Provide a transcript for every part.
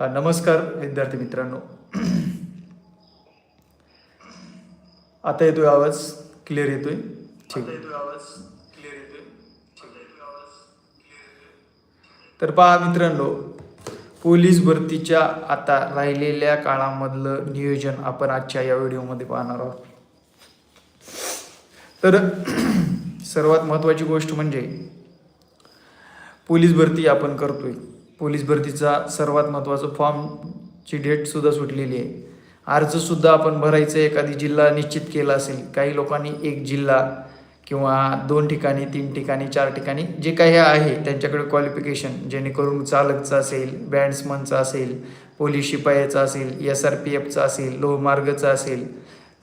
हा, नमस्कार विद्यार्थी मित्रांनो. आता येतोय आवाज क्लिअर येतोय? ठीक. तर पहा मित्रांनो पोलीस भरतीच्या आता राहिलेल्या काळामधलं नियोजन आपण आजच्या या व्हिडिओमध्ये पाहणार आहोत. तर सर्वात महत्त्वाची गोष्ट म्हणजे पोलीस भरती आपण करतोय. पोलीस भरतीचा सर्वात महत्त्वाचा फॉर्मची डेटसुद्धा सुटलेली आहे. अर्जसुद्धा आपण भरायचं एखादी जिल्हा निश्चित केला असेल काही लोकांनी एक जिल्हा किंवा दोन ठिकाणी तीन ठिकाणी चार ठिकाणी जे काही आहे त्यांच्याकडे क्वालिफिकेशन जेणेकरून चालकचं असेल बँड्समनचं असेल पोलीस शिपायाचं असेल एस आर पी एफचं असेल लोहमार्गचं असेल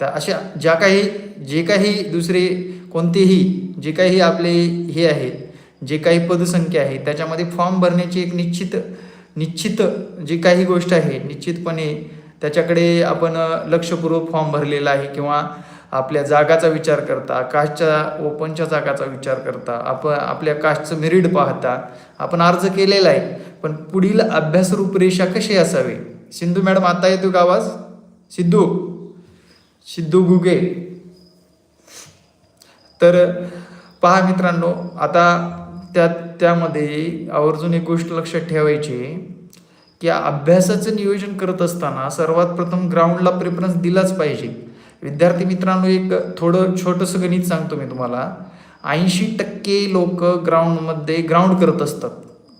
तर अशा ज्या काही जे काही दुसरे कोणतेही जे काही आपले हे आहेत जे काही पदसंख्या आहे त्याच्यामध्ये फॉर्म भरण्याची एक निश्चित निश्चित जी काही गोष्ट आहे निश्चितपणे त्याच्याकडे आपण लक्षपूर्वक फॉर्म भरलेला आहे किंवा आपल्या जागाचा विचार करता कास्टच्या ओपनच्या जागाचा विचार करता आपण आपल्या कास्टचं मेरिट पाहता आपण अर्ज केलेला आहे पण पुढील अभ्यास रूपरेषा कशी असावी? सिंधू मॅडम आता येतो का आवाज? सिद्धू सिद्धू गुगे. तर पहा मित्रांनो आता त्या त्यामध्ये आवर्जून एक गोष्ट लक्षात ठेवायची आहे की अभ्यासाचं नियोजन करत असताना सर्वात प्रथम ग्राउंडला प्रेफरन्स दिलाच पाहिजे. विद्यार्थी मित्रांनो एक थोडं छोटंसं गणित सांगतो मी तुम्हाला. ऐंशी टक्के लोक ग्राउंडमध्ये ग्राउंड करत असतात.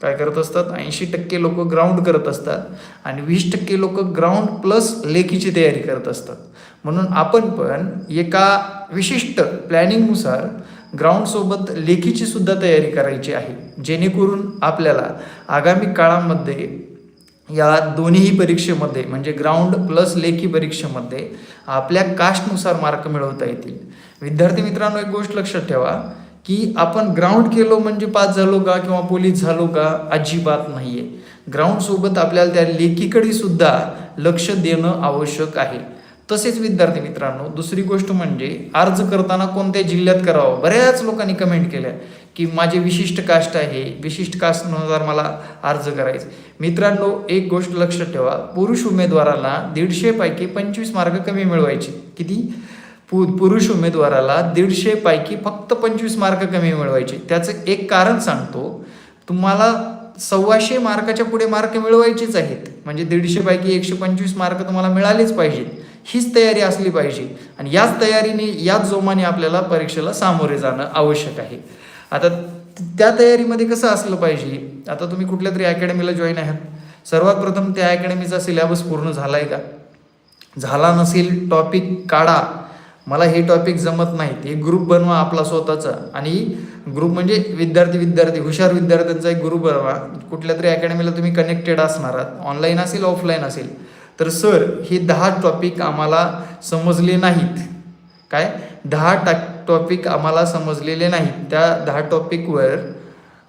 काय करत असतात? ऐंशी टक्के लोक ग्राउंड करत असतात आणि वीस टक्के लोक ग्राउंड प्लस लेखीची तयारी करत असतात. म्हणून आपण पण एका विशिष्ट प्लॅनिंगनुसार ग्राउंडसोबत लेखीची सुद्धा तयारी करायची आहे. जेणेकरून आपल्याला आगामी काळामध्ये या दोन्हीही परीक्षेमध्ये म्हणजे ग्राउंड प्लस लेखी परीक्षेमध्ये आपल्या कास्टनुसार मार्क मिळवता येतील. विद्यार्थी मित्रांनो एक गोष्ट लक्षात ठेवा की आपण ग्राउंड केलो म्हणजे पास झालो का किंवा पोलीस झालो का अजिबात नाही आहे ग्राउंडसोबत आपल्याला त्या लेखीकडे सुद्धा लक्ष देणं आवश्यक आहे. तसेच विद्यार्थी मित्रांनो दुसरी गोष्ट म्हणजे अर्ज करताना कोणत्या जिल्ह्यात करावं? बऱ्याच लोकांनी कमेंट केल्या की माझे विशिष्ट कास्ट आहे विशिष्ट कास्टनुसार मला अर्ज करायचं. मित्रांनो एक गोष्ट लक्षात ठेवा पुरुष उमेदवाराला दीडशेपैकी पंचवीस मार्क कमी मिळवायचे. किती? पु पुरुष उमेदवाराला दीडशेपैकी फक्त पंचवीस मार्क कमी मिळवायचे. त्याचं एक कारण सांगतो तुम्हाला सव्वाशे मार्काच्या पुढे मार्क मिळवायचेच आहेत. म्हणजे दीडशेपैकी एकशे पंचवीस मार्क तुम्हाला मिळालेच पाहिजेत. हीच तयारी असली पाहिजे. आणि याच तयारीने याच जोमाने आपल्याला परीक्षेला सामोरे जाणं आवश्यक आहे. आता त्या तयारीमध्ये कसं असलं पाहिजे? आता तुम्ही कुठल्या तरी अकॅडमीला जॉईन आहात. सर्वात प्रथम त्या अकॅडमीचा सिलेबस पूर्ण झाला आहे का? झाला नसेल टॉपिक काढा. मला हे टॉपिक जमत नाहीत एक ग्रुप बनवा आपला स्वतःचा. आणि ग्रुप म्हणजे विद्यार्थी विद्यार्थी हुशार विद्यार्थ्यांचा एक ग्रुप बनवा. कुठल्या तरी अकॅडमीला तुम्ही कनेक्टेड असणार आहात. ऑनलाईन असेल ऑफलाईन असेल. तर सर हे दहा टॉपिक आम्हाला समजले नाहीत. काय? दहा टाक टॉपिक आम्हाला समजलेले नाहीत. त्या दहा टॉपिकवर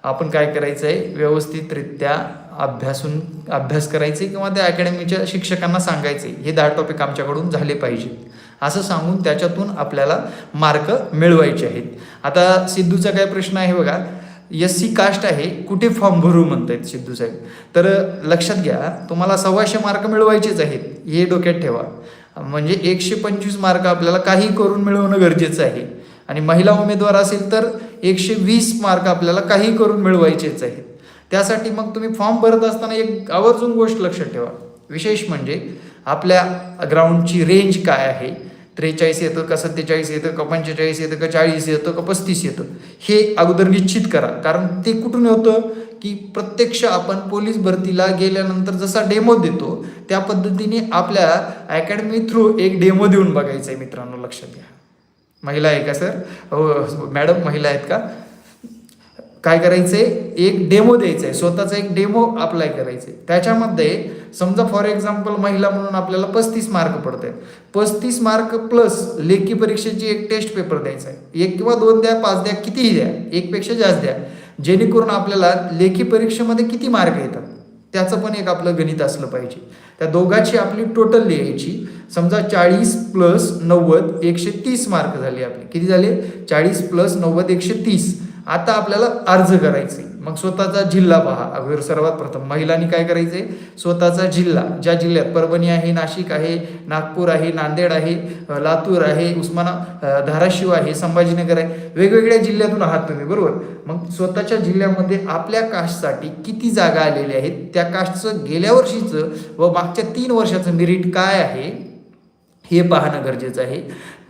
आपण काय करायचं आहे व्यवस्थितरित्या अभ्यासून अभ्यास करायचे किंवा त्या अकॅडमीच्या शिक्षकांना सांगायचे हे दहा टॉपिक आमच्याकडून झाले पाहिजेत. असं सांगून त्याच्यातून आपल्याला मार्क मिळवायचे आहेत. आता सिद्धूचा काय प्रश्न आहे बघा. एस सी कास्ट आहे कुठे फॉर्म भरू म्हणतायत सिद्धू साहेब. तर लक्षात घ्या तुम्हाला सव्वाशे मार्क मिळवायचेच आहेत हे डोक्यात ठेवा. म्हणजे एकशे पंचवीस मार्क आपल्याला काही करून मिळवणं गरजेचं आहे. आणि महिला उमेदवार असेल तर एकशे वीस मार्क आपल्याला काही करून मिळवायचेच आहेत. त्यासाठी मग तुम्ही फॉर्म भरत असताना एक आवर्जून गोष्ट लक्षात ठेवा. विशेष म्हणजे आपल्या ग्राउंडची रेंज काय आहे? त्रेचाळीस येतं का सत्तेचाळीस येतं का पंचेचाळीस येतं का चाळीस येतं का पस्तीस येतं? हे अगोदर निश्चित करा. कारण ते कुठून होतं की प्रत्यक्ष आपण पोलीस भरतीला गेल्यानंतर जसा डेमो देतो त्या पद्धतीने आपल्या अकॅडमी थ्रू एक डेमो देऊन बघायचा आहे मित्रांनो लक्षात घ्या. महिला आहे का सर? हो मॅडम महिला आहेत का? काय करायचंय? एक डेमो द्यायचा आहे स्वतःचा एक डेमो अप्लाय करायचे त्याच्यामध्ये समजा फॉर एक्झाम्पल महिला म्हणून आपल्याला पस्तीस मार्क पडत आहेत पस्तीस मार्क प्लस लेखी परीक्षेची एक टेस्ट पेपर द्यायचा आहे एक किंवा दोन द्या पाच द्या कितीही द्या. एकपेक्षा जास्त द्या. जेणेकरून आपल्याला लेखी परीक्षेमध्ये किती मार्क येतात? त्याचं पण एक आपलं गणित असलं पाहिजे. त्या दोघाची आपली टोटल लिहायची. समजा चाळीस प्लस नव्वद एकशे तीस मार्क झाले आपले. किती झाले? चाळीस प्लस नव्वद एकशे तीस. आता आपल्याला अर्ज करायचे. मग स्वतःचा जिल्हा पहा. अगोदर सर्वात प्रथम महिलांनी काय करायचे? स्वतःचा जिल्हा. ज्या जिल्ह्यात परभणी आहे नाशिक आहे नागपूर आहे नांदेड आहे लातूर आहे उस्माना धाराशिव आहे संभाजीनगर आहे. वेगवेगळ्या जिल्ह्यातून आहात तुम्ही बरोबर? मग स्वतःच्या जिल्ह्यामध्ये आपल्या कास्टसाठी किती जागा आलेल्या आहेत? त्या कास्टचं गेल्या वर्षीचं व मागच्या तीन वर्षाचं मेरिट काय आहे? हे पाहणं गरजेचं आहे.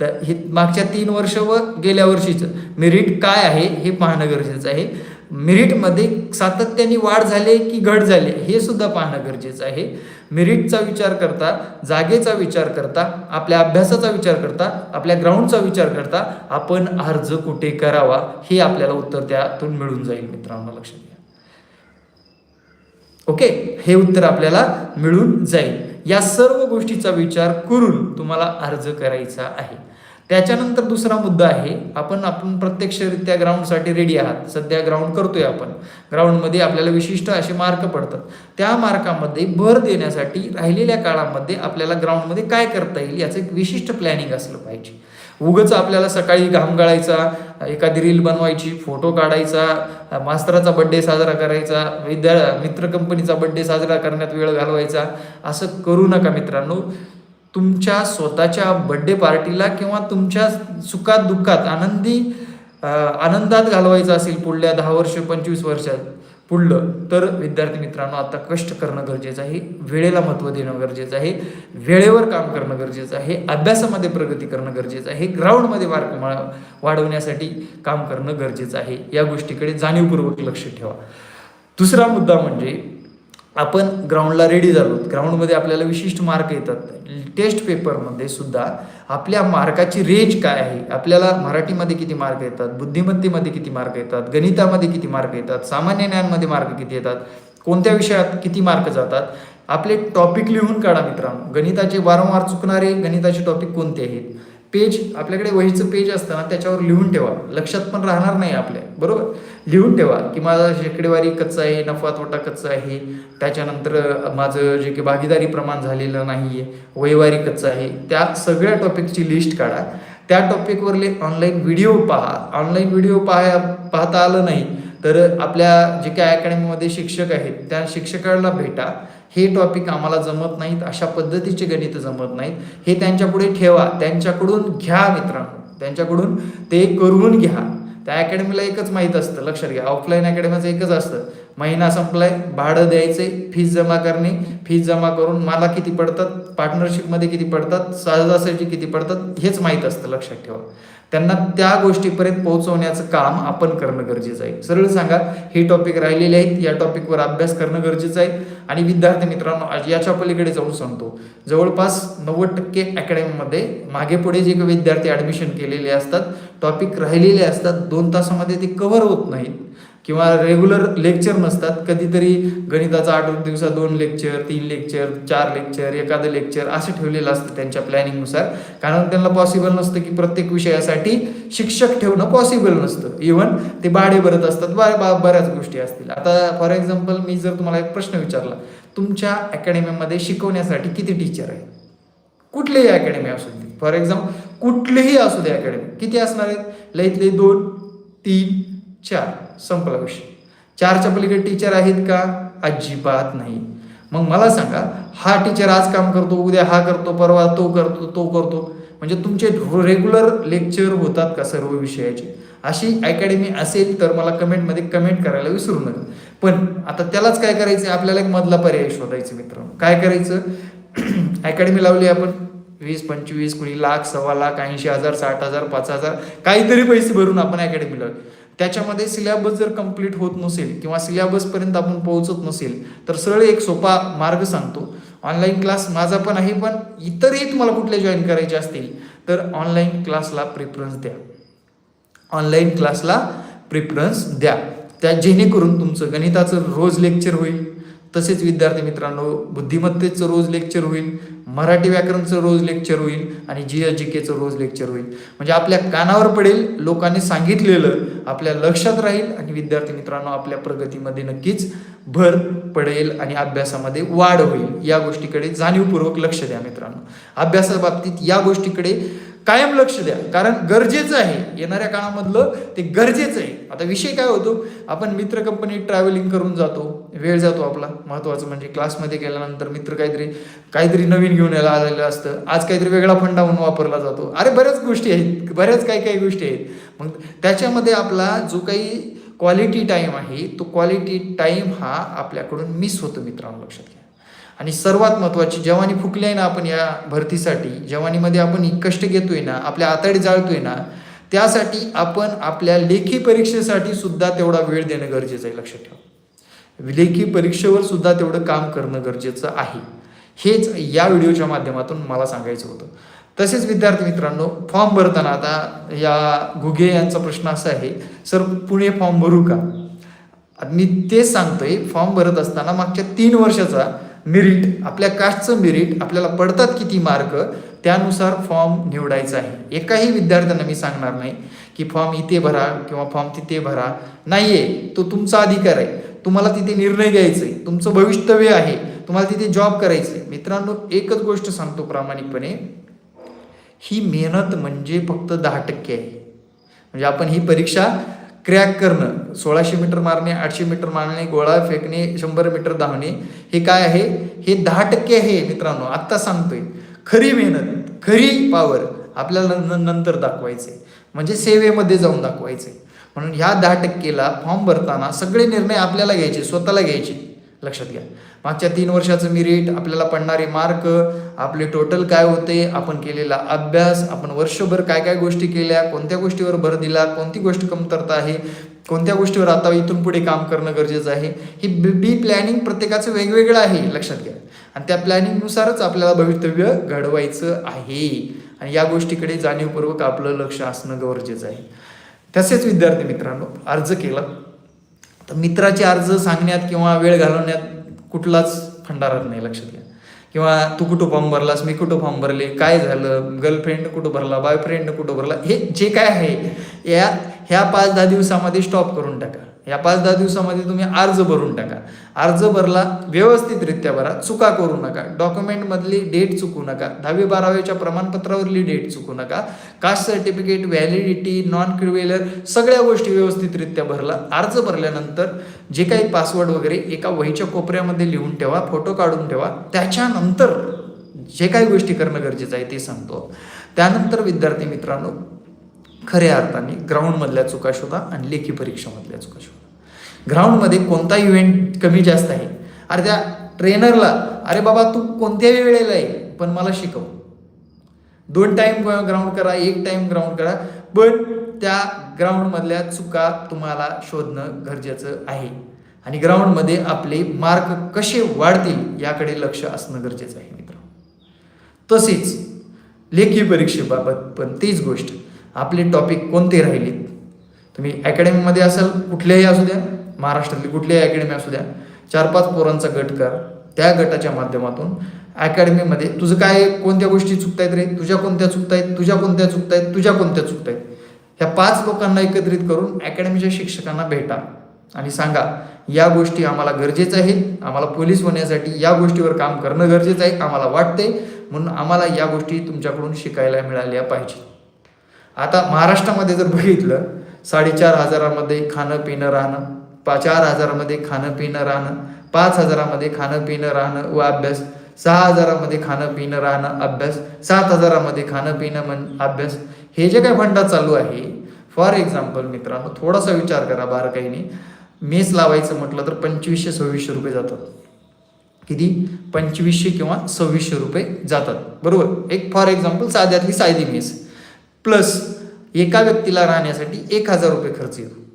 तर हे मागच्या तीन वर्ष व गेल्या वर्षीचं मेरिट काय आहे हे पाहणं गरजेचं आहे. मेरिटमध्ये सातत्याने वाढ झाली की घट झाली हे सुद्धा पाहणं गरजेचं आहे. मेरिटचा विचार करता जागेचा विचार करता आपल्या अभ्यासाचा विचार करता आपल्या ग्राउंडचा विचार करता आपण अर्ज कुठे करावा हे आपल्याला उत्तर त्यातून मिळून जाईल मित्रांनो लक्षात ओके? हे उत्तर आपल्याला मिळून जाईल. या सर्व गोष्टीचा विचार करून तुम्हाला अर्ज करायचा आहे. त्याच्यानंतर दुसरा मुद्दा आहे आपण आपण प्रत्यक्षरित्या ग्राउंडसाठी रेडी आहात. सध्या ग्राउंड करतोय आपण. ग्राउंडमध्ये आपल्याला विशिष्ट असे मार्क पडतात. त्या मार्कामध्ये भर देण्यासाठी राहिलेल्या काळामध्ये आपल्याला ग्राउंडमध्ये काय करता येईल याचं एक विशिष्ट प्लॅनिंग असलं पाहिजे. उगच आपल्याला सकाळी घाम गाळायचा एखादी रील बनवायची फोटो काढायचा मास्तराचा बड्डे साजरा करायचा विद्या मित्र कंपनीचा बड्डे साजरा करण्यात वेळ घालवायचा असं करू नका मित्रांनो. तुमच्या स्वतःच्या बड्डे पार्टीला किंवा तुमच्या सुखात दुःखात आनंदी आनंदात घालवायचं असेल पुढल्या दहा वर्ष पंचवीस वर्षात पुढलं तर विद्यार्थी मित्रांनो आता कष्ट करणं गरजेचं आहे वेळेला महत्त्व देणं गरजेचं आहे वेळेवर काम करणं गरजेचं आहे अभ्यासामध्ये प्रगती करणं गरजेचं आहे ग्राउंडमध्ये मार्क वाढवण्यासाठी काम करणं गरजेचं आहे या गोष्टीकडे जाणीवपूर्वक लक्ष ठेवा. दुसरा मुद्दा म्हणजे आपण ग्राउंडला रेडी झालो. ग्राउंडमध्ये आपल्याला विशिष्ट मार्क येतात. टेस्ट पेपरमध्ये सुद्धा आपल्या मार्काची रेंज काय आहे? आपल्याला मराठीमध्ये किती मार्क येतात? बुद्धिमत्तेमध्ये किती मार्क येतात? गणितामध्ये किती मार्क येतात? सामान्य ज्ञानमध्ये मार्क किती येतात? कोणत्या विषयात किती मार्क जातात? आपले टॉपिक लिहून काढा मित्रांनो. गणिताचे वारंवार चुकणारे गणिताचे टॉपिक कोणते आहेत? पेज आपल्याकडे वहीचं पेज असतं ना त्याच्यावर लिहून ठेवा. लक्षात पण राहणार नाही आपल्या बरोबर? लिहून ठेवा की माझा शेकडेवारी कच्चा आहे नफा तोटा कच्चा आहे. त्याच्यानंतर माझं जे की भागीदारी प्रमाण झालेलं नाही आहे वहिवारी कच्चा आहे. त्या सगळ्या टॉपिकची लिस्ट काढा. त्या टॉपिकवरले ऑनलाईन व्हिडिओ पहा. ऑनलाईन व्हिडिओ पाहा पाहता आलं नाही तर आपल्या जे काय अकॅडमीमध्ये शिक्षक आहेत त्या शिक्षकाला भेटा. हे टॉपिक आम्हाला जमत नाहीत अशा पद्धतीचे गणित जमत नाहीत. हे त्यांच्या पुढे ठेवा. त्यांच्याकडून घ्या मित्रांनो. त्यांच्याकडून ते करून घ्या. त्या अकॅडमीला एकच माहीत असतं. लक्षात घ्या. ऑफलाईन अकॅडमीचं एकच असतं. महिना संपलाय भाडं द्यायचे फीस जमा करणे फीस जमा करून मला किती पडतात पार्टनरशिपमध्ये किती पडतात सहजासहजी किती पडतात हेच माहीत असतं लक्षात ठेवा. त्यांना त्या गोष्टीपर्यंत पोहोचवण्याचं काम आपण करणं गरजेचं आहे. सरळ सांगा हे टॉपिक राहिलेले आहेत या टॉपिकवर अभ्यास करणं गरजेचं आहे. आणि विद्यार्थी मित्रांनो आज याच्या पलीकडे जाऊन सांगतो. जवळपास नव्वद टक्के अकॅडमीमध्ये मागे पुढे जे काही विद्यार्थी ॲडमिशन केलेले असतात टॉपिक राहिलेले असतात दोन तासामध्ये ते कव्हर होत नाहीत. किंवा रेग्युलर लेक्चर नसतात. कधीतरी गणिताचा आठ दिवसात दोन लेक्चर तीन लेक्चर चार लेक्चर एखादं लेक्चर असं ठेवलेलं असतं त्यांच्या प्लॅनिंगनुसार कारण त्यांना पॉसिबल नसतं की प्रत्येक विषयासाठी शिक्षक ठेवणं पॉसिबल नसतं. इवन ते भाडे भरत असतात. बा बा- बऱ्याच गोष्टी असतील. आता फॉर एक्झाम्पल मी जर तुम्हाला एक प्रश्न विचारला. तुमच्या अकॅडमीमध्ये शिकवण्यासाठी किती टीचर आहे कुठलीही अकॅडमी असू दे. फॉर एक्झाम्पल कुठलीही असू दे अकॅडमी किती असणार आहेत? लईतले दोन तीन चार संपला विषय. चारच्या पलीकडे टीचर आहेत का? अजिबात नाही. मग मला सांगा हा टीचर आज काम करतो उद्या हा करतो परवा तो करतो तो करतो. म्हणजे तुमचे रेग्युलर लेक्चर होतात का सर्व विषयाचे? अशी अकॅडमी असेल तर मला कमेंटमध्ये कमेंट करायला विसरू नका. पण आता त्यालाच काय करायचं? आपल्याला एक मधला पर्याय शोधायचं मित्रांनो. काय करायचं? अकॅडमी लावली आपण. वीस पंचवीस कुणी लाख सव्वा लाख ऐंशी हजार साठ हजार पाच हजार काहीतरी पैसे भरून आपण अकॅडमी लावली. त्याच्यामध्ये सिलेबस जर कंप्लीट होत नसेल किंवा सिलेबसपर्यंत आपण पोहोचत नसेल तर सरळ एक सोपा मार्ग सांगतो. ऑनलाईन क्लास माझा पण आहे पण इतरही तुम्हाला कुठले जॉईन करायचे असतील तर ऑनलाईन क्लासला प्रिफरन्स द्या. ऑनलाईन क्लासला प्रिफरन्स द्या. त्या जेणेकरून तुमचं गणिताचं रोज लेक्चर होईल. तसेच विद्यार्थी मित्रांनो बुद्धिमत्तेचं रोज लेक्चर होईल मराठी व्याकरणचं रोज लेक्चर होईल आणि जी एस जी केचं रोज लेक्चर होईल. म्हणजे आपल्या कानावर पडेल लोकांनी सांगितलेलं आपल्या लक्षात राहील आणि विद्यार्थी मित्रांनो आपल्या प्रगतीमध्ये नक्कीच भर पडेल आणि अभ्यासामध्ये वाढ होईल. या गोष्टीकडे जाणीवपूर्वक लक्ष द्या मित्रांनो. अभ्यासाबाबतीत या गोष्टीकडे कायम लक्ष द्या. कारण गरजेचं आहे. येणाऱ्या काळामधलं ते गरजेचं आहे. आता विषय काय होतो? आपण मित्र कंपनीत ट्रॅव्हलिंग करून जातो. वेळ जातो आपला. महत्त्वाचं म्हणजे क्लासमध्ये गेल्यानंतर मित्र काहीतरी काहीतरी नवीन घेऊन यायला आलेलं असतं. आज काहीतरी वेगळा फंडा म्हणून वापरला जातो. अरे बऱ्याच गोष्टी आहेत. बऱ्याच काही काही गोष्टी आहेत. मग त्याच्यामध्ये आपला जो काही क्वालिटी टाईम आहे तो क्वालिटी टाईम हा आपल्याकडून मिस होतो मित्रांनो लक्षात घ्या. आणि सर्वात महत्त्वाची जवानी फुकली आहे ना आपण या भरतीसाठी जवानीमध्ये आपण कष्ट घेतोय ना आपल्या आतडी जाळतोय ना त्यासाठी आपण आपल्या लेखी परीक्षेसाठी सुद्धा तेवढा वेळ देणं गरजेचं आहे लक्षात ठेवा. लेखी परीक्षेवर सुद्धा तेवढं काम करणं गरजेचं आहे. हेच या व्हिडिओच्या माध्यमातून मला सांगायचं होतं. तसेच विद्यार्थी मित्रांनो फॉर्म भरताना आता या घुगे यांचा प्रश्न असा आहे सर पुणे फॉर्म भरू का? मी तेच सांगतोय फॉर्म भरत असताना मागच्या तीन वर्षाचा मेरिट आपल्या कास्टचं मेरिट आपल्याला पडतात किती मार्क त्यानुसार फॉर्म निवडायचा आहे. एकाही विद्यार्थ्यांना मी सांगणार नाही की फॉर्म इथे भरा किंवा फॉर्म तिथे भरा. नाहीये तो तुमचा अधिकार आहे. तुम्हाला तिथे निर्णय घ्यायचा आहे तुमचं भविष्यव्य आहे. तुम्हाला तिथे जॉब करायचं आहे मित्रांनो एकच गोष्ट सांगतो प्रामाणिकपणे. ही मेहनत म्हणजे फक्त दहा टक्के आहे. म्हणजे आपण ही परीक्षा क्रॅक करणं. सोळाशे मीटर मारणे आठशे मीटर मारणे गोळा फेकणे शंभर मीटर धावणे हे काय आहे? हे दहा टक्के आहे मित्रांनो. आत्ता सांगतोय. खरी मेहनत खरी पावर आपल्याला न- नंतर दाखवायचे. म्हणजे सेवेमध्ये जाऊन दाखवायचे. म्हणून ह्या दहा टक्केला फॉर्म भरताना सगळे निर्णय आपल्याला घ्यायचे स्वतःला घ्यायचे. लक्षात घ्या. मागच्या तीन वर्षाचं मिरिट आपल्याला पडणारे मार्क आपले टोटल काय होते आपण केलेला अभ्यास आपण वर्षभर काय काय गोष्टी केल्या कोणत्या गोष्टीवर भर दिला कोणती गोष्ट कमतरता आहे कोणत्या गोष्टीवर आता इथून पुढे काम करणं गरजेचं आहे ही बी बी प्लॅनिंग प्रत्येकाचं वेगवेगळं आहे लक्षात घ्या. आणि त्या प्लॅनिंगनुसारच आपल्याला भवितव्य घडवायचं आहे. आणि या गोष्टीकडे जाणीवपूर्वक आपलं लक्ष असणं गरजेचं आहे. तसेच विद्यार्थी मित्रांनो अर्ज केला. तर मित्राचे अर्ज सांगण्यात किंवा वेळ घालवण्यात कुठलाच फंडा राहत नाही लक्षात घ्या. किंवा तू कुठं फॉर्म भरलास मी कुठं फॉर्म भरले काय झालं गर्लफ्रेंड कुठं भरला बॉयफ्रेंड कुठं भरला हे जे काय आहे या ह्या पाच दहा दिवसामध्ये स्टॉप करून टाका. या पाच दहा दिवसामध्ये तुम्ही अर्ज भरून टाका. अर्ज भरला व्यवस्थितरित्या भरा चुका करू नका. डॉक्युमेंटमधली डेट चुकू नका. दहावी बारावीच्या प्रमाणपत्रावरली डेट चुकू नका. Caste certificate validity non creamy layer सगळ्या गोष्टी व्यवस्थितरित्या भरला. अर्ज भरल्यानंतर जे काही पासवर्ड वगैरे एका वहीच्या कोपऱ्यामध्ये लिहून ठेवा फोटो काढून ठेवा. त्याच्यानंतर जे काही गोष्टी करणं गरजेचं आहे ते सांगतो. त्यानंतर विद्यार्थी मित्रांनो खऱ्या अर्थाने ग्राउंडमधल्या चुका शोधा आणि लेखी परीक्षेमधल्या चुका शोधा. ग्राउंडमध्ये कोणता इव्हेंट कमी जास्त आहे. अरे त्या ट्रेनरला अरे बाबा तू कोणत्याही वेळेला आहे पण मला शिकव. दोन टाईम ग्राउंड करा एक टाईम ग्राउंड करा पण त्या ग्राउंडमधल्या चुका तुम्हाला शोधणं गरजेचं आहे. आणि ग्राउंडमध्ये आपले मार्क कसे वाढतील याकडे लक्ष असणं गरजेचं आहे मित्र तसेच लेखी परीक्षेबाबत पण तीच गोष्ट. आपले टॉपिक कोणते राहिलेत? तुम्ही अकॅडमीमध्ये असाल कुठल्याही असू द्या महाराष्ट्रातली कुठल्याही अकॅडमी असू द्या चार पाच पोरांचा गट कर त्या गटाच्या माध्यमातून अकॅडमीमध्ये तुझं काय कोणत्या गोष्टी चुकतायत रे? तुझ्या कोणत्या चुकतायत? तुझ्या कोणत्या चुकतायत? तुझ्या कोणत्या चुकतायत? ह्या पाच लोकांना एकत्रित करून अकॅडमीच्या शिक्षकांना भेटा आणि सांगा या गोष्टी आम्हाला गरजेचं आहे आम्हाला पोलीस होण्यासाठी या गोष्टीवर काम करणं गरजेचं आहे आम्हाला वाटते म्हणून आम्हाला या गोष्टी तुमच्याकडून शिकायला मिळाल्या पाहिजे आता महाराष्ट्रामध्ये जर बघितलं साडेचार हजारामध्ये खाणं पिणं राहणं पा चार हजारामध्ये खाणं पिणं राहणं. पाच हजारामध्ये खाणं पिणं राहणं व अभ्यास. सहा हजारामध्ये खाणं पिणं राहणं अभ्यास. सात हजारामध्ये खाणं पिणं मन अभ्यास. हे जे काही फंडा चालू आहे फॉर एक्झाम्पल मित्रांनो थोडासा विचार करा बारकाईने. मेस लावायचं म्हटलं तर पंचवीसशे सव्वीसशे रुपये जातात. किती? पंचवीसशे किंवा सव्वीसशे रुपये जातात. बरोबर? एक फॉर एक्झाम्पल साध्यातली साधी मेस. प्लस एका व्यक्तीला राहण्यासाठी एक हजार रुपये खर्च येतो.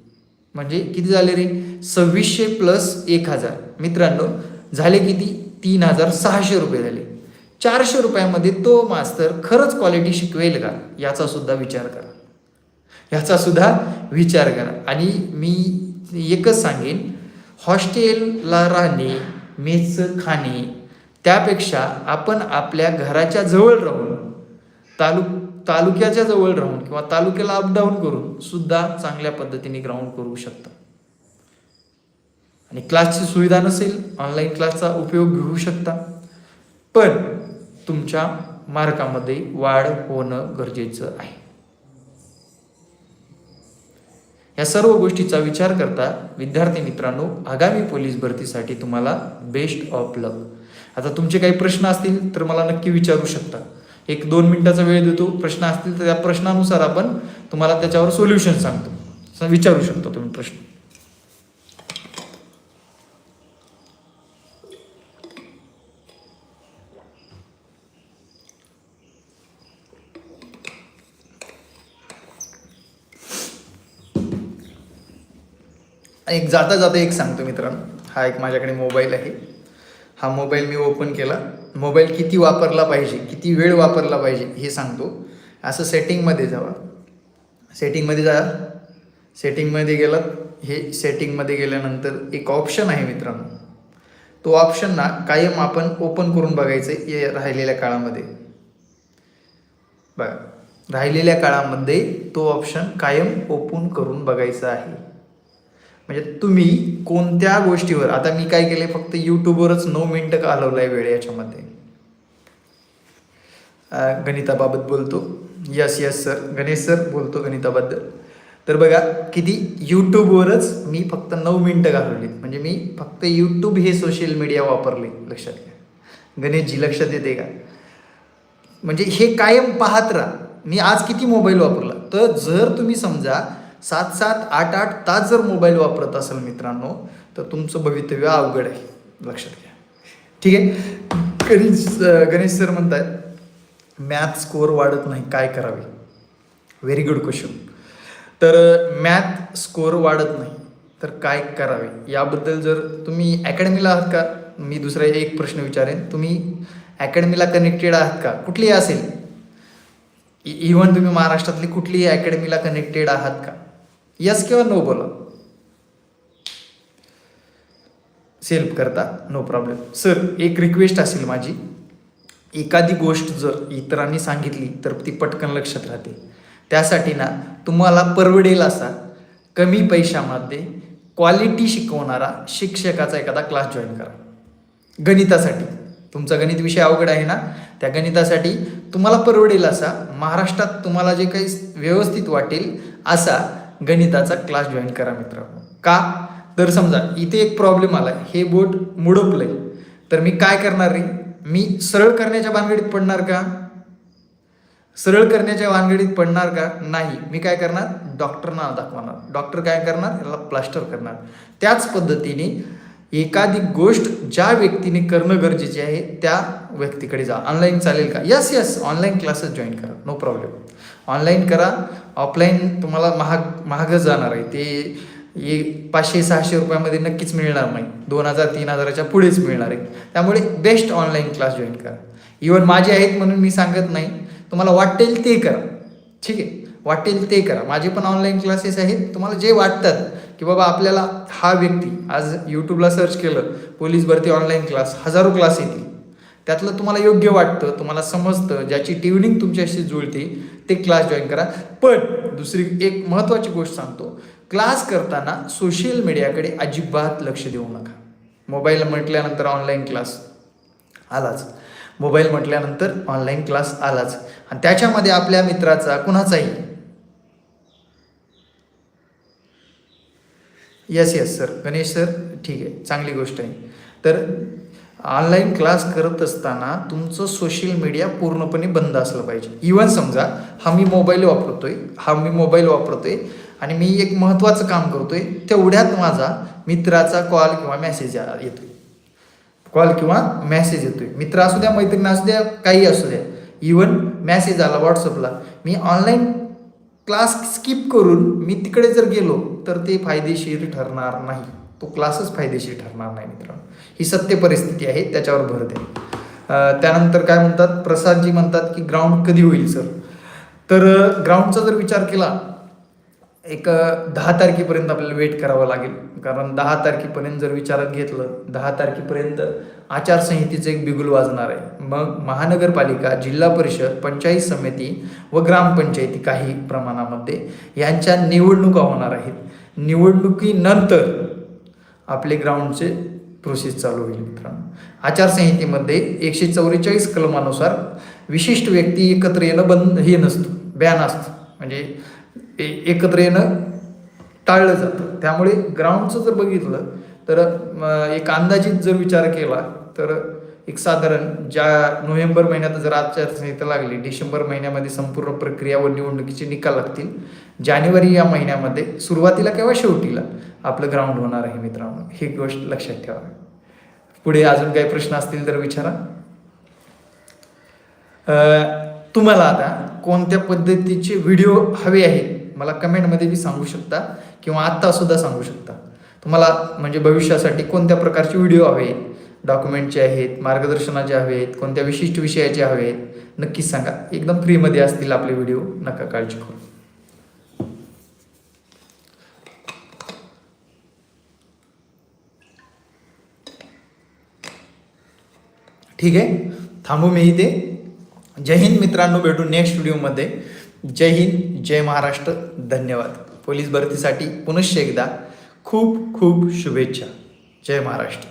म्हणजे किती झाले रे? सव्वीसशे प्लस एक हजार. मित्रांनो झाले किती? तीन हजार सहाशे रुपये झाले. चारशे रुपयामध्ये तो मास्तर खरंच क्वालिटी शिकवेल का? याचा सुद्धा विचार करा. याचा सुद्धा विचार करा. आणि मी एकच सांगेन हॉस्टेलला राहणे मेसचं खाणे त्यापेक्षा आपण आपल्या घराच्या जवळ राहून तालुक तालुक्याच्या जवळ राहून किंवा तालुक्याला अपडाऊन करून सुद्धा चांगल्या पद्धतीने ग्राउंड करू शकता. आणि क्लासची सुविधा नसेल ऑनलाईन क्लासचा उपयोग घेऊ शकता. पण तुमच्या मार्कामध्ये वाढ होणं गरजेचं आहे. या सर्व गोष्टीचा विचार करता विद्यार्थी मित्रांनो आगामी पोलीस भरतीसाठी तुम्हाला बेस्ट ऑफ लक आता तुमचे काही प्रश्न असतील तर मला नक्की विचारू शकता. एक दोन मिनिटाचा वेळ देतो प्रश्न असतील तर त्या प्रश्नानुसार आपण तुम्हाला त्याच्यावर सोल्युशन सांगतो. विचारू शकता तुम्ही प्रश्न. एक जाता जाता एक सांगतो मित्रांनो. हा एक माझ्याकडे मोबाईल आहे. हा मोबाईल मी ओपन केला. मोबाईल किती वापरला पाहिजे किती वेळ वापरला पाहिजे हे सांगतो. असं सेटिंगमध्ये जावा. सेटिंगमध्ये जा. सेटिंगमध्ये गेलात हे सेटिंगमध्ये गेल्यानंतर एक ऑप्शन आहे मित्रांनो. तो ऑप्शन ना कायम आपण ओपन करून बघायचं आहे राहिलेल्या काळामध्ये. बघा. राहिलेल्या काळामध्ये तो ऑप्शन कायम ओपन करून बघायचा आहे. म्हणजे तुम्ही कोणत्या गोष्टीवर आता मी काय केले फक्त यूट्यूबवरच नऊ मिनटं घालवलं आहे वेळ याच्यामध्ये? गणिताबाबत बोलतो. Yes yes sir Ganesh sir बोलतो गणिताबद्दल. तर बघा किती यूट्यूबवरच मी फक्त नऊ मिनटं घालवली म्हणजे मी फक्त यूट्यूब हे सोशल मीडिया वापरले लक्षात घ्या. गणेशजी लक्षात येते का? म्हणजे हे कायम पाहत राहा. मी आज किती मोबाईल वापरला? तर जर तुम्ही समजा सात सात आठ आठ तास जर मोबाईल वापरत असाल मित्रांनो तर तुमचं भवितव्य अवघड आहे. लक्षात घ्या. ठीक आहे? गणेश गणेश सर म्हणतात मॅथ स्कोअर वाढत नाही काय करावे? व्हेरी गुड क्वेश्चन तर मॅथ स्कोअर वाढत नाही तर काय करावे? याबद्दल जर तुम्ही अकॅडमीला आहात का? मी दुसरा एक प्रश्न विचारेन. तुम्ही अकॅडमीला कनेक्टेड आहात का? कुठलीही असेल. E-, इव्हन तुम्ही महाराष्ट्रातली कुठलीही अकॅडमीला कनेक्टेड आहात का? यस किंवा नो बोला. सेल्फ करता नो प्रॉब्लेम सर एक रिक्वेस्ट असेल माझी. एखादी गोष्ट जर इतरांनी सांगितली तर ती पटकन लक्षात राहते. त्यासाठी ना तुम्हाला परवडेल असा कमी पैशामध्ये क्वालिटी शिकवणारा शिक्षकाचा एखादा क्लास जॉईन करा. गणितासाठी. तुमचा गणित विषय अवघड आहे ना त्या गणितासाठी तुम्हाला परवडेल असा महाराष्ट्रात तुम्हाला जे काही व्यवस्थित वाटेल असा गणिताचा क्लास जॉईन करा मित्रांनो. का? तर समजा इथे एक प्रॉब्लेम आला हे बोट मुडपलंय. तर मी काय करणार रे? मी सरळ करण्याच्या भानगडीत पडणार का? सरळ करण्याच्या वानगडीत पडणार का? नाही. मी काय करणार? डॉक्टरना दाखवणार. डॉक्टर काय करणार? याला प्लास्टर करणार. त्याच पद्धतीने एखादी गोष्ट ज्या व्यक्तीने करणं गरजेचे आहे त्या व्यक्तीकडे जा. ऑनलाईन चालेल का? Yes yes online classes join करा. नो प्रॉब्लेम ऑनलाईन करा. ऑफलाईन तुम्हाला महाग महागच जाणार आहे. ते ये पाचशे सहाशे रुपयामध्ये नक्कीच मिळणार नाही. दोन हजार तीन हजाराच्या पुढेच मिळणार आहे. त्यामुळे बेस्ट ऑनलाईन क्लास जॉईन करा. इवन माझे आहेत म्हणून मी सांगत नाही. तुम्हाला वाटेल ते करा. ठीक आहे? वाटेल ते करा. माझे पण ऑनलाईन क्लासेस आहेत. तुम्हाला जे वाटतात की बाबा आपल्याला हा व्यक्ती आज यूट्यूबला सर्च केलं पोलीस भरती ऑनलाईन क्लास हजारो क्लास येतील. त्यातलं तुम्हाला योग्य वाटतं तुम्हाला समजतं ज्याची ट्युनिंग तुमच्याशी जुळते ते क्लास जॉईन करा. पण दुसरी एक महत्त्वाची गोष्ट सांगतो क्लास करताना सोशल मीडियाकडे अजिबात लक्ष देऊ नका. मोबाईल म्हटल्यानंतर ऑनलाईन क्लास आलाच. मोबाईल म्हटल्यानंतर ऑनलाईन क्लास आलाच. आणि त्याच्यामध्ये आपल्या मित्राचा कुणाचाही yes yes sir Ganesh sir ठीक आहे. चांगली गोष्ट आहे. तर ऑनलाईन क्लास करत असताना तुमचं सोशल मीडिया पूर्णपणे बंद असलं पाहिजे. इवन समजा हा मी मोबाईल वापरतोय हा मी मोबाईल वापरतोय आणि मी एक महत्त्वाचं काम करतोय तेवढ्यात माझा मित्राचा कॉल किंवा मेसेज येतोय. कॉल किंवा मेसेज येतोय. मित्र असू द्या मैत्रीण असू द्या काही असू द्या. इवन मेसेज आला व्हॉट्सअपला मी ऑनलाईन क्लास स्किप करून मी तिकडे जर गेलो तर ते फायदेशीर ठरणार नाही. तो क्लासच फायदेशीर ठरणार नाही मित्रांनो. ही सत्य परिस्थिती आहे त्याच्यावर भर द्या त्यानंतर काय म्हणतात? प्रसादजी म्हणतात की ग्राउंड कधी होईल सर? तर ग्राउंडचा जर विचार केला एक दहा तारखेपर्यंत आपल्याला वेट करावं लागेल. कारण दहा तारखेपर्यंत जर विचारात घेतलं दहा तारखेपर्यंत आचारसंहितेचं एक बिगुल वाजणार आहे. मग महानगरपालिका जिल्हा परिषद पंचायत समिती व ग्रामपंचायती काही प्रमाणामध्ये यांच्या निवडणुका होणार आहेत. निवडणुकीनंतर आपले ग्राउंडचे प्रोसेस चालू होईल मित्रांनो. आचारसंहितेमध्ये एकशे चौवेचाळीस कलमानुसार विशिष्ट व्यक्ती एकत्र येणं बंद हे नसतं. बॅन असतं. म्हणजे ए- एकत्र येणं टाळलं जातं. त्यामुळे ग्राउंडचं जर बघितलं तर एक अंदाजित जर विचार केला तर एक साधारण ज्या नोव्हेंबर महिन्यात जर आचारसंहिता लागली डिसेंबर महिन्यामध्ये संपूर्ण प्रक्रिया व निवडणुकीचे निकाल लागतील. जानेवारी या महिन्यामध्ये सुरुवातीला किंवा शेवटीला आपलं ग्राउंड होणार आहे मित्रांनो. ही गोष्ट लक्षात ठेवा. पुढे अजून काही प्रश्न असतील तर विचारा. तुम्हाला आता कोणत्या पद्धतीचे व्हिडिओ हवे आहेत मला कमेंटमध्ये बी सांगू शकता किंवा आत्ता सुद्धा सांगू शकता. तुम्हाला म्हणजे भविष्यासाठी कोणत्या प्रकारचे व्हिडिओ हवे आहेत? डॉक्युमेंटचे आहेत मार्गदर्शनाचे हवे आहेत कोणत्या विशिष्ट विषयाचे हवे आहेत नक्कीच सांगा. एकदम फ्रीमध्ये असतील आपले व्हिडिओ नका काळजी करू. ठीक आहे? थांबू मी इथे. जय हिंद मित्रांनो भेटू नेक्स्ट व्हिडिओमध्ये जय हिंद जय महाराष्ट्र धन्यवाद. पोलीस भरतीसाठी पुनश्च एकदा खूप खूप शुभेच्छा. जय महाराष्ट्र.